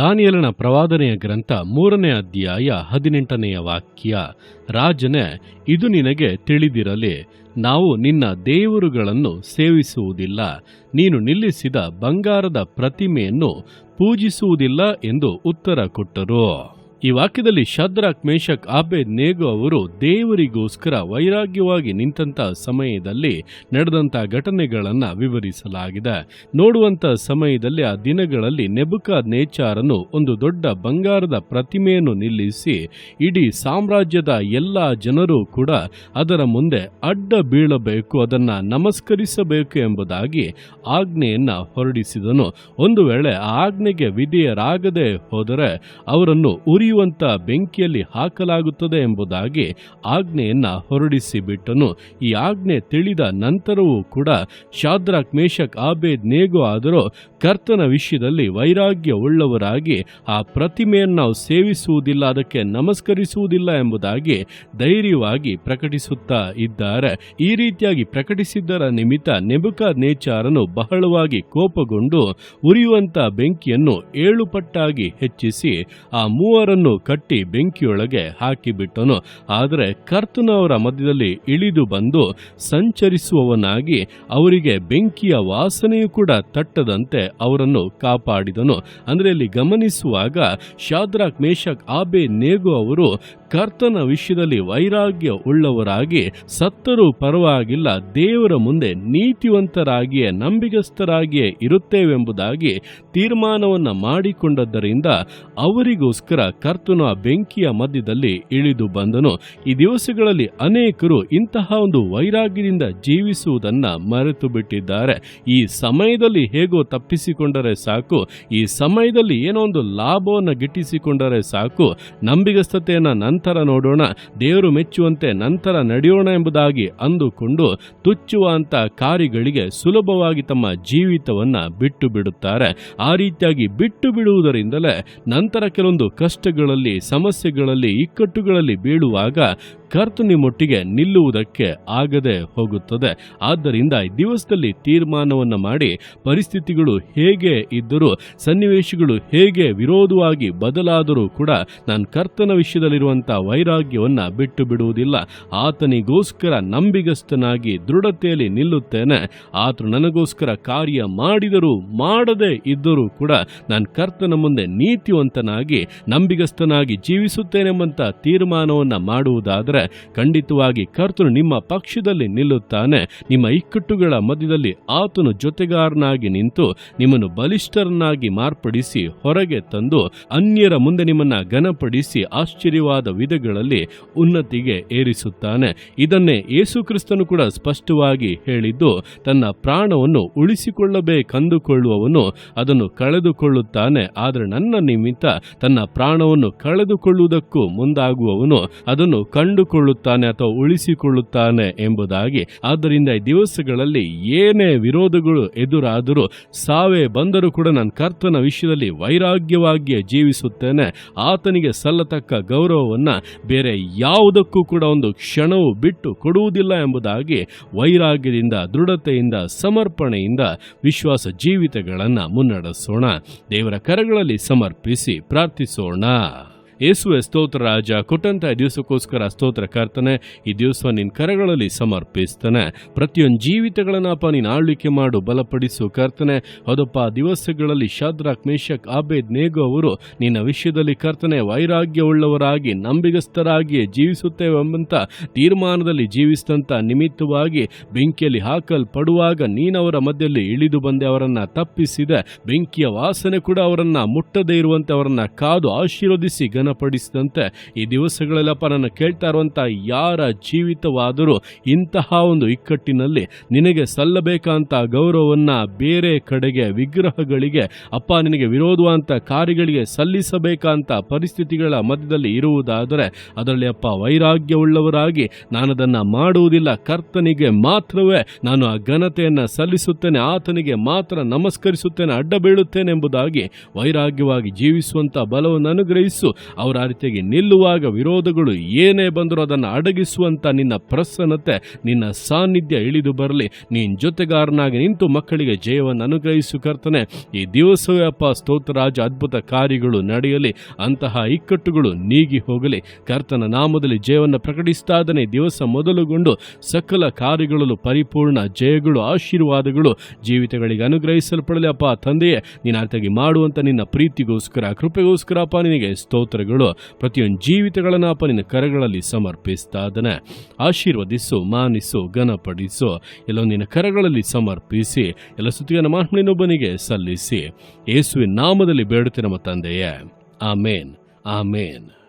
ದಾನಿಯಲನ ಪ್ರವಾದನೆಯ ಗ್ರಂಥ ಮೂರನೇ ಅಧ್ಯಾಯ ಹದಿನೆಂಟನೆಯ ವಾಕ್ಯ. ರಾಜನೇ, ಇದು ನಿನಗೆ ತಿಳಿದಿರಲಿ, ನಾವು ನಿನ್ನ ದೇವರುಗಳನ್ನು ಸೇವಿಸುವುದಿಲ್ಲ. ನೀನು ನಿಲ್ಲಿಸಿದ ಬಂಗಾರದ ಪ್ರತಿಮೆಯನ್ನು ಪೂಜಿಸುವುದಿಲ್ಲ ಎಂದು ಉತ್ತರ ಕೊಟ್ಟರು. ಈ ವಾಕ್ಯದಲ್ಲಿ ಶದ್ರಾಕ್ ಮೇಷಕ್ ಆಬೇದ್, ನೇಗು ಅವರು ದೇವರಿಗೋಸ್ಕರ ವೈರಾಗ್ಯವಾಗಿ ನಿಂತಹ ಸಮಯದಲ್ಲಿ ನಡೆದಂತ ಘಟನೆಗಳನ್ನು ವಿವರಿಸಲಾಗಿದೆ. ನೋಡುವಂತ ಸಮಯದಲ್ಲಿ ಆ ದಿನಗಳಲ್ಲಿ ನೆಬುಕ ನೇಚಾರನು ಒಂದು ದೊಡ್ಡ ಬಂಗಾರದ ಪ್ರತಿಮೆಯನ್ನು ನಿಲ್ಲಿಸಿ ಇಡೀ ಸಾಮ್ರಾಜ್ಯದ ಎಲ್ಲ ಜನರು ಕೂಡ ಅದರ ಮುಂದೆ ಅಡ್ಡ ಬೀಳಬೇಕು, ಅದನ್ನ ನಮಸ್ಕರಿಸಬೇಕು ಎಂಬುದಾಗಿ ಆಜ್ಞೆಯನ್ನು ಹೊರಡಿಸಿದನು. ಒಂದು ವೇಳೆ ಆಜ್ಞೆಗೆ ವಿಧೇಯರಾಗದೆ ಹೋದರೆ ಅವರನ್ನು ಉರಿಯುವಂತ ಬೆಂಕಿಯಲ್ಲಿ ಹಾಕಲಾಗುತ್ತದೆ ಎಂಬುದಾಗಿ ಆಜ್ಞೆಯನ್ನ ಹೊರಡಿಸಿಬಿಟ್ಟನು. ಈ ಆಜ್ಞೆ ತಿಳಿದ ನಂತರವೂ ಕೂಡ ಶಾದ್ರಾಕ್ ಮೇಷಕ್ ಆಬೇದ್, ನೇಗೋ ಆದರೂ ಕರ್ತನ ವಿಷಯದಲ್ಲಿ ವೈರಾಗ್ಯ ಉಳ್ಳವರಾಗಿ ಆ ಪ್ರತಿಮೆಯನ್ನು ಸೇವಿಸುವುದಿಲ್ಲ, ಅದಕ್ಕೆ ನಮಸ್ಕರಿಸುವುದಿಲ್ಲ ಎಂಬುದಾಗಿ ಧೈರ್ಯವಾಗಿ ಪ್ರಕಟಿಸುತ್ತಾ ಇದ್ದಾರೆ. ಈ ರೀತಿಯಾಗಿ ಪ್ರಕಟಿಸಿದ್ದರ ನಿಮಿತ್ತ ನೆಬುಕ ನೇಚಾರನು ಬಹಳವಾಗಿ ಕೋಪಗೊಂಡು ಉರಿಯುವಂತ ಬೆಂಕಿಯನ್ನು ಏಳು ಪಟ್ಟಾಗಿ ಹೆಚ್ಚಿಸಿ ಆ ಮೂವರನ್ನು ಕಟ್ಟಿ ಬೆಂಕಿಯೊಳಗೆ ಹಾಕಿಬಿಟ್ಟನು. ಆದರೆ ಕರ್ತನು ಅವರ ಮಧ್ಯದಲ್ಲಿ ಇಳಿದು ಬಂದು ಸಂಚರಿಸುವವನಾಗಿ ಅವರಿಗೆ ಬೆಂಕಿಯ ವಾಸನೆಯೂ ಕೂಡ ತಟ್ಟದಂತೆ ಅವರನ್ನು ಕಾಪಾಡಿದನು. ಅಂದರೆ ಇಲ್ಲಿ ಗಮನಿಸುವಾಗ ಶಾದ್ರಾಕ್ ಮೇಷಕ್ ಆಬೆ ನೇಗು ಅವರು ಕರ್ತನ ವಿಷಯದಲ್ಲಿ ವೈರಾಗ್ಯ ಉಳ್ಳವರಾಗಿ ಸತ್ತರೂ ಪರವಾಗಿಲ್ಲ, ದೇವರ ಮುಂದೆ ನೀತಿವಂತರಾಗಿಯೇ ನಂಬಿಗಸ್ತರಾಗಿಯೇ ಇರುತ್ತೇವೆಂಬುದಾಗಿ ತೀರ್ಮಾನವನ್ನು ಮಾಡಿಕೊಂಡದ್ದರಿಂದ ಅವರಿಗೋಸ್ಕರ ಕರ್ತನು ಬೆಂಕಿಯ ಮಧ್ಯದಲ್ಲಿ ಇಳಿದು ಬಂದನು. ಈ ದಿವಸಗಳಲ್ಲಿ ಅನೇಕರು ಇಂತಹ ಒಂದು ವೈರಾಗ್ಯದಿಂದ ಜೀವಿಸುವುದನ್ನ ಮರೆತು ಬಿಟ್ಟಿದ್ದಾರೆ ಈ ಸಮಯದಲ್ಲಿ ಹೇಗೋ ತಪ್ಪಿಸಿಕೊಂಡರೆ ಸಾಕು, ಈ ಸಮಯದಲ್ಲಿ ಏನೋ ಒಂದು ಲಾಭವನ್ನು ಗಿಟ್ಟಿಸಿಕೊಂಡರೆ ಸಾಕು, ನಂಬಿಗಸ್ತತೆಯನ್ನ ನಂತರ ನೋಡೋಣ. ದೇವರು ಮೆಚ್ಚುವಂತೆ ನಂತರ ನಡೆಯೋಣ ಎಂಬುದಾಗಿ ಅಂದುಕೊಂಡು ತುಚ್ಚುವಂತ ಕಾರ್ಯಗಳಿಗೆ ಸುಲಭವಾಗಿ ತಮ್ಮ ಜೀವಿತವನ್ನ ಬಿಟ್ಟು ಬಿಡುತ್ತಾರೆ ಆ ರೀತಿಯಾಗಿ ಬಿಟ್ಟು ಬಿಡುವುದರಿಂದಲೇ ನಂತರ ಕೆಲವೊಂದು ಕಷ್ಟಗಳಲ್ಲಿ, ಸಮಸ್ಯೆಗಳಲ್ಲಿ, ಇಕ್ಕಟ್ಟುಗಳಲ್ಲಿ ಬೀಳುವಾಗ ಕರ್ತನಿಮೊಟ್ಟಿಗೆ ನಿಲ್ಲುವುದಕ್ಕೆ ಆಗದೆ ಹೋಗುತ್ತದೆ. ಆದ್ದರಿಂದ ದಿವಸದಲ್ಲಿ ತೀರ್ಮಾನವನ್ನು ಮಾಡಿ ಪರಿಸ್ಥಿತಿಗಳು ಹೇಗೆ ಇದ್ದರೂ, ಸನ್ನಿವೇಶಗಳು ಹೇಗೆ ವಿರೋಧವಾಗಿ ಬದಲಾದರೂ ಕೂಡ ನಾನು ಕರ್ತನ ವಿಷಯದಲ್ಲಿರುವಂಥ ವೈರಾಗ್ಯವನ್ನು ಬಿಟ್ಟು ಬಿಡುವುದಿಲ್ಲ ಆತನಿಗೋಸ್ಕರ ನಂಬಿಗಸ್ತನಾಗಿ ದೃಢತೆಯಲ್ಲಿ ನಿಲ್ಲುತ್ತೇನೆ. ಆತನು ನನಗೋಸ್ಕರ ಕಾರ್ಯ ಮಾಡಿದರೂ, ಮಾಡದೇ ಇದ್ದರೂ ಕೂಡ ನಾನು ಕರ್ತನ ಮುಂದೆ ನೀತಿವಂತನಾಗಿ, ನಂಬಿಗಸ್ತನಾಗಿ ಜೀವಿಸುತ್ತೇನೆಂಬಂತ ತೀರ್ಮಾನವನ್ನು ಮಾಡುವುದಾದರೆ ಖಂಡಿತವಾಗಿ ಕರ್ತನು ನಿಮ್ಮ ಪಕ್ಷದಲ್ಲಿ ನಿಲ್ಲುತ್ತಾನೆ. ನಿಮ್ಮ ಇಕ್ಕಟ್ಟುಗಳ ಮಧ್ಯದಲ್ಲಿ ಆತನು ಜೊತೆಗಾರನಾಗಿ ನಿಂತು ನಿಮ್ಮನ್ನು ಬಲಿಷ್ಠರನ್ನಾಗಿ ಮಾರ್ಪಡಿಸಿ ಹೊರಗೆ ತಂದು ಅನ್ಯರ ಮುಂದೆ ನಿಮ್ಮನ್ನ ಘನಪಡಿಸಿ ಆಶ್ಚರ್ಯವಾದ ವಿಧಗಳಲ್ಲಿ ಉನ್ನತಿಗೆ ಏರಿಸುತ್ತಾನೆ. ಇದನ್ನೇ ಯೇಸು ಕ್ರಿಸ್ತನು ಕೂಡ ಸ್ಪಷ್ಟವಾಗಿ ಹೇಳಿದ್ದು, ತನ್ನ ಪ್ರಾಣವನ್ನು ಉಳಿಸಿಕೊಳ್ಳಬೇಕಂದುಕೊಳ್ಳುವವನು ಅದನ್ನು ಕಳೆದುಕೊಳ್ಳುತ್ತಾನೆ. ಆದರೆ ನನ್ನ ನಿಮಿತ್ತ ತನ್ನ ಪ್ರಾಣವನ್ನು ಕಳೆದುಕೊಳ್ಳುವುದಕ್ಕೂ ಮುಂದಾಗುವವನು ಅದನ್ನು ಕಂಡುಕೊಳ್ಳುತ್ತಾನೆ ಅಥವಾ ಉಳಿಸಿಕೊಳ್ಳುತ್ತಾನೆ ಎಂಬುದಾಗಿ. ಆದ್ದರಿಂದ ಈ ದಿವಸಗಳಲ್ಲಿ ಏನೇ ವಿರೋಧಗಳು ಎದುರಾದರೂ, ಸಾವೇ ಬಂದರೂ ಕೂಡ ನಾನು ಕರ್ತನ ವಿಷಯದಲ್ಲಿ ವೈರಾಗ್ಯವಾಗಿಯೇ ಜೀವಿಸುತ್ತೇನೆ. ಆತನಿಗೆ ಸಲ್ಲತಕ್ಕ ಗೌರವವನ್ನು ಬೇರೆ ಯಾವುದಕ್ಕೂ ಕೂಡ ಒಂದು ಕ್ಷಣವು ಬಿಟ್ಟು ಕೊಡುವುದಿಲ್ಲ ಎಂಬುದಾಗಿ ವೈರಾಗ್ಯದಿಂದ, ದೃಢತೆಯಿಂದ, ಸಮರ್ಪಣೆಯಿಂದ ವಿಶ್ವಾಸ ಜೀವಿತಗಳನ್ನು ಮುನ್ನಡೆಸೋಣ. ದೇವರ ಕರಗಳಲ್ಲಿ ಸಮರ್ಪಿಸಿ ಪ್ರಾರ್ಥಿಸೋಣ. ಯೇಸುವೆ ಸ್ತೋತ್ರ, ರಾಜ. ಕೊಟ್ಟಂತಹ ದಿವಸಕ್ಕೋಸ್ಕರ ಸ್ತೋತ್ರ ಕರ್ತನೆ, ಈ ದಿವಸ ನಿನ್ನ ಕರಗಳಲ್ಲಿ ಸಮರ್ಪಿಸ್ತಾನೆ. ಪ್ರತಿಯೊಂದು ಜೀವಿತಗಳನ್ನಪ್ಪ ನೀನು ಆಳ್ವಿಕೆ ಮಾಡು, ಬಲಪಡಿಸು ಕರ್ತನೆ. ಅದಪ್ಪ ದಿವಸಗಳಲ್ಲಿ ಶಾದ್ರಾಕ್ ಮೇಷಕ್ ಆಬೇದ್, ನೇಗೋ ಅವರು ನಿನ್ನ ವಿಷಯದಲ್ಲಿ ಕರ್ತನೆ, ವೈರಾಗ್ಯವುಳ್ಳವರಾಗಿ ನಂಬಿಗಸ್ತರಾಗಿ ಜೀವಿಸುತ್ತೇವೆಂಬಂತ ತೀರ್ಮಾನದಲ್ಲಿ ಜೀವಿಸಿದಂಥ ನಿಮಿತ್ತವಾಗಿ ಬೆಂಕಿಯಲ್ಲಿ ಹಾಕಲ್ಪಡುವಾಗ ನೀನವರ ಮಧ್ಯದಲ್ಲಿ ಇಳಿದು ಬಂದೆ, ಅವರನ್ನ ತಪ್ಪಿಸಿದೆ. ಬೆಂಕಿಯ ವಾಸನೆ ಕೂಡ ಅವರನ್ನ ಮುಟ್ಟದೇ ಇರುವಂತೆ ಅವರನ್ನ ಕಾದು ಆಶೀರ್ವದಿಸಿ ಘನಪಡಿಸಿದಂತೆ ಈ ದಿವಸಗಳಲ್ಲಪ್ಪ ನನ್ನ ಕೇಳ್ತಾ ಇರುವಂಥ ಯಾರ ಜೀವಿತವಾದರೂ ಇಂತಹ ಒಂದು ಇಕ್ಕಟ್ಟಿನಲ್ಲಿ ನಿನಗೆ ಸಲ್ಲಬೇಕಂತ ಗೌರವವನ್ನು ಬೇರೆ ಕಡೆಗೆ, ವಿಗ್ರಹಗಳಿಗೆ, ಅಪ್ಪ ನಿನಗೆ ವಿರೋಧವಂತ ಕಾರ್ಯಗಳಿಗೆ ಸಲ್ಲಿಸಬೇಕಂತ ಪರಿಸ್ಥಿತಿಗಳ ಮಧ್ಯದಲ್ಲಿ ಇರುವುದಾದರೆ ಅದರಲ್ಲಿ ಅಪ್ಪ ವೈರಾಗ್ಯವುಳ್ಳವರಾಗಿ ನಾನು ಅದನ್ನ ಮಾಡುವುದಿಲ್ಲ. ಕರ್ತನಿಗೆ ಮಾತ್ರವೇ ನಾನು ಆ ಘನತೆಯನ್ನು ಸಲ್ಲಿಸುತ್ತೇನೆ, ಆತನಿಗೆ ಮಾತ್ರ ನಮಸ್ಕರಿಸುತ್ತೇನೆ ಅಡ್ಡ ಬೀಳುತ್ತೇನೆ ಎಂಬುದಾಗಿ ವೈರಾಗ್ಯವಾಗಿ ಜೀವಿಸುವಂಥ ಬಲವನ್ನು ಅನುಗ್ರಹಿಸು. ಅವರ ಆ ರೀತಿಯಾಗಿ ನಿಲ್ಲುವಾಗ ವಿರೋಧಗಳು ಏನೇ ಬಂದರೂ ಅದನ್ನು ಅಡಗಿಸುವಂಥ ನಿನ್ನ ಪ್ರಸನ್ನತೆ, ನಿನ್ನ ಸಾನ್ನಿಧ್ಯ ಇಳಿದು ಬರಲಿ. ನೀನು ಜೊತೆಗಾರನಾಗಿ ನಿಂತು ಮಕ್ಕಳಿಗೆ ಜಯವನ್ನು ಅನುಗ್ರಹಿಸು ಕರ್ತನೆ. ಈ ದಿವಸವೇ ಅಪ್ಪ ಸ್ತೋತ್ರರಾಜ ಅದ್ಭುತ ಕಾರ್ಯಗಳು ನಡೆಯಲಿ. ಅಂತಹ ಇಕ್ಕಟ್ಟುಗಳು ನೀಗಿ ಹೋಗಲಿ. ಕರ್ತನ ನಾಮದಲ್ಲಿ ಜಯವನ್ನು ಪ್ರಕಟಿಸ್ತಾ ಇದ್ದಾನೆ. ದಿವಸ ಮೊದಲುಗೊಂಡು ಸಕಲ ಕಾರ್ಯಗಳಲ್ಲೂ ಪರಿಪೂರ್ಣ ಜಯಗಳು, ಆಶೀರ್ವಾದಗಳು ಜೀವಿತಗಳಿಗೆ ಅನುಗ್ರಹಿಸಲ್ಪಡಲಿ ಅಪ್ಪ ತಂದೆಯೇ. ನೀನು ಅರ್ಥಾಗಿ ಮಾಡುವಂಥ ನಿನ್ನ ಪ್ರೀತಿಗೋಸ್ಕರ, ಕೃಪೆಗೋಸ್ಕರ ಅಪ್ಪ ನಿನಗೆ ಸ್ತೋತ್ರಗಳು ಪ್ರತಿಯೊಂದು ಜೀವಿತಗಳನ್ನು ಅಪ್ಪನಿನ ಕರಗಳಲ್ಲಿ ಸಮರ್ಪಿಸ್ತಾ ಇದ್ದಾನೆ ಆಶೀರ್ವದಿಸು, ಮಾನಿಸು, ಘನಪಡಿಸು. ಎಲ್ಲ ನಿನ್ನ ಕರಗಳಲ್ಲಿ ಸಮರ್ಪಿಸಿ, ಎಲ್ಲ ಸುತ್ತಿಗೆ ಮಾಹಿನೊಬ್ಬನಿಗೆ ಸಲ್ಲಿಸಿ. ಯೇಸುವಿನ ನಾಮದಲ್ಲಿ ಬೇಡುತ್ತೆ ನಮ್ಮ ತಂದೆಯೇ. ಆಮೇನ್. ಆಮೇನ್.